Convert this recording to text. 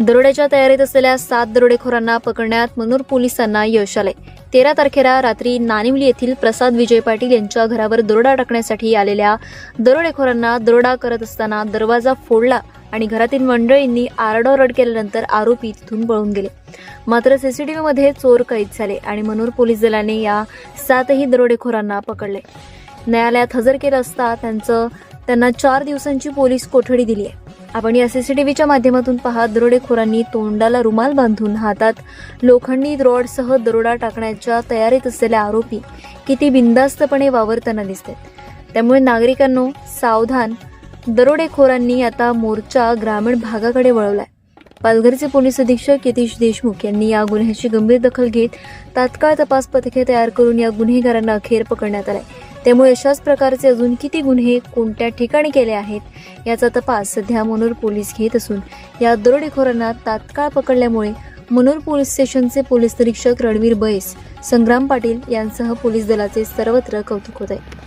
दरोड्याच्या तयारीत असलेल्या सात दरोडेखोरांना पकडण्यात मनोर पोलिसांना यश आले. तेरा तारखेला रात्री नानिवली येथील प्रसाद विजय पाटील यांच्या घरावर दरोडा टाकण्यासाठी आलेल्या दरोडेखोरांना दरोडा करत असताना दरवाजा फोडला आणि घरातील मंडळींनी आरडाओरड केल्यानंतर आरोपी तिथून पळून गेले. मात्र सीसीटीव्हीमध्ये चोर कैद झाले आणि मनोर पोलीस दलाने या सातही दरोडेखोरांना पकडले. न्यायालयात हजर केलं असता त्यांचं त्यांना चार दिवसांची पोलीस कोठडी दिली आहे. आपण या सीसीटीव्हीच्या माध्यमातून पाहत दरोडेखोरांनी तोंडाला रुमाल बांधून हातात लोखंडी रॉडसह दरोडा टाकण्याच्या तयारीत असलेले आरोपी किती बिंदास्तपणे वावरताना दिसतात. त्यामुळे नागरिकांनो सावधान दरोडेखोरांनी आता मोर्चा ग्रामीण भागाकडे वळवलाय. पालघरचे पोलीस अधीक्षक यतीश देशमुख यांनी या गुन्ह्याची गंभीर दखल घेत तात्काळ तपास पथके तयार करून या गुन्हेगारांना अखेर पकडण्यात आलाय. त्यामुळे अशाच प्रकारचे अजून किती गुन्हे कोणत्या ठिकाणी केले आहेत याचा तपास सध्या मनोर पोलीस घेत असून या दरोडेखोरांना तात्काळ पकडल्यामुळे मनोर पोलीस स्टेशनचे पोलीस निरीक्षक रणवीर बैस संग्राम पाटील यांसह पोलीस दलाचे सर्वत्र कौतुक होत आहे.